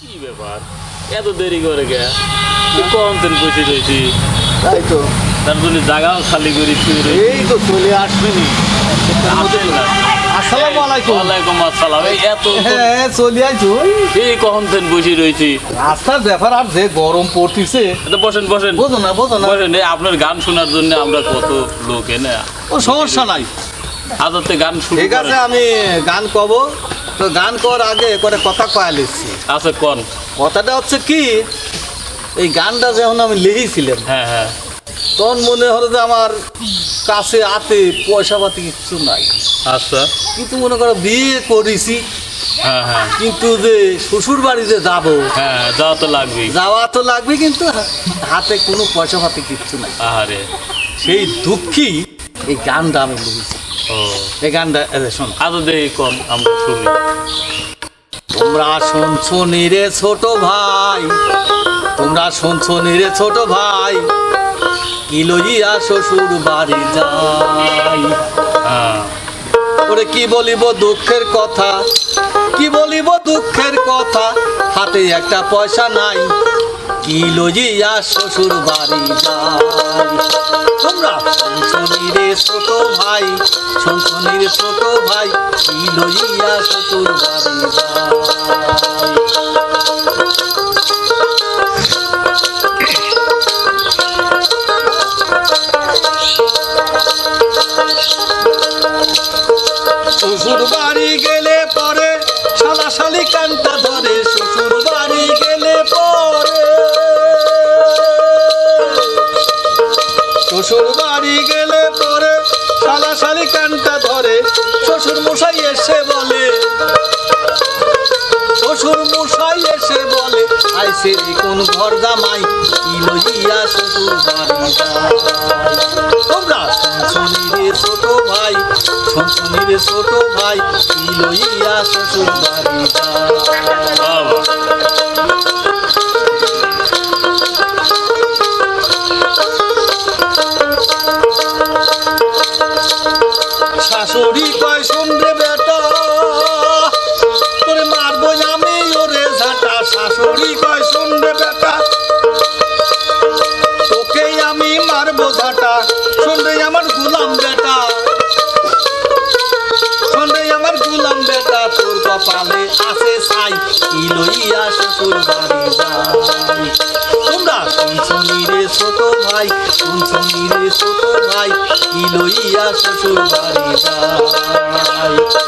কি ব্যাপার? এত দেরি করে গে কম দিন বসে রয়েছি? তাই তো। তার জন্য জায়গাও খালি করে এই তো চলে আসবেনি। আসসালামু আলাইকুম। ওয়ালাইকুম আসসালাম। এই এত হ্যাঁ চলে আইছো। এই কখন দিন বসে রয়েছি? রাস্তার ব্যাপার আর যে গরম পড়তিছে। তো বসেন বসেন। বোঝো না বোঝো না। বসেন আপনার গান শোনার জন্য আমরা কত লোক এনে ও সমস্যা নাই। আদতে গান ঠিক আছে আমি গান কব। তো গান করার আগে করে কথা কয়া লিখছি। আচ্ছা কন? কথাটা হচ্ছে কি এই গানটা যখন আমি লিখেছিলাম হ্যাঁ হ্যাঁ। তখন মনে হলো যে আমার কাছে হাতে পয়সা পাতি কিছু নাই। আচ্ছা। কিন্তু মনে করো বিয়ে করেছি হ্যাঁ হ্যাঁ। কিন্তু যে শ্বশুর বাড়িতে যাব হ্যাঁ যাওয়া তো লাগবেই। যাওয়া তো লাগবে কিন্তু হাতে কোনো পয়সা পাতি কিচ্ছু নাই। আহারে। সেই দুঃখী এই গানটা আমি লিখেছি। এই গানটা শোনো। আদৌ দেখি কন আমরা শুনি। তোমরা শুনছো নিরে ছোট ভাই তোমরা শুনছো নিরে ছোট ভাই কি লইয়া শ্বশুর বাড়ি যাই হ্যাঁ। ওরে কি বলিব দুঃখের কথা? কি বলিব দুঃখের কথা? হাতে একটা পয়সা নাই কি লইয়া শ্বশুর বাড়ি যাই। তোমরা শুনছনিরে ছোট ভাই শুনছনিরে ছোট ভাই কি লইয়া শ্বশুর বাড়ি যাই। শ্বশুর বাড়ি গেলে পরে শালা শালি কানটা শ্বশুর বাড়ি গেলে পরে শালা শালি কানটা ধরে শ্বশুর এসে বলে। শ্বশুর এসে বলে আইসে কোন ঘর জামাই, কি শ্বশুর বাড়ি তোমরা ছোট ভাই শুনছনি রে ছোট ভাই, কি লইয়া শ্বশুর বাড়ি আমি মারবো ঝাঁটা শুনবে আমার গুলাম বেটা। শুনবে আমার গুলাম বেটা, তোর কপালে আছে ছাই, কি লইয়া শ্বশুর বাড়ি তোমরা শুনছনি রে ছোট ভাই শুনছনি রে ছোট ভাই, কি লইয়া শ্বশুর বাড়ি যাই।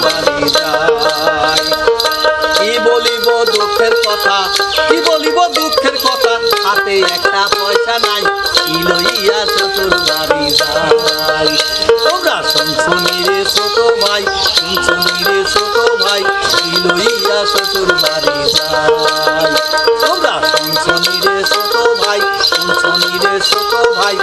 কথা, কি বলিব দুঃখের কথা? হাতে একটা পয়সা নাই, কি লইয়া শ্বশুর বাড়ি যাই? তোমরা শুনছনি রে ছোট ভাই শুনছনি রে ছোট ভাই, কি লইয়া শ্বশুর বাড়ি যাই? তোমরা শুনছনি রে ছোট ভাই শুনছনি রে ছোট ভাই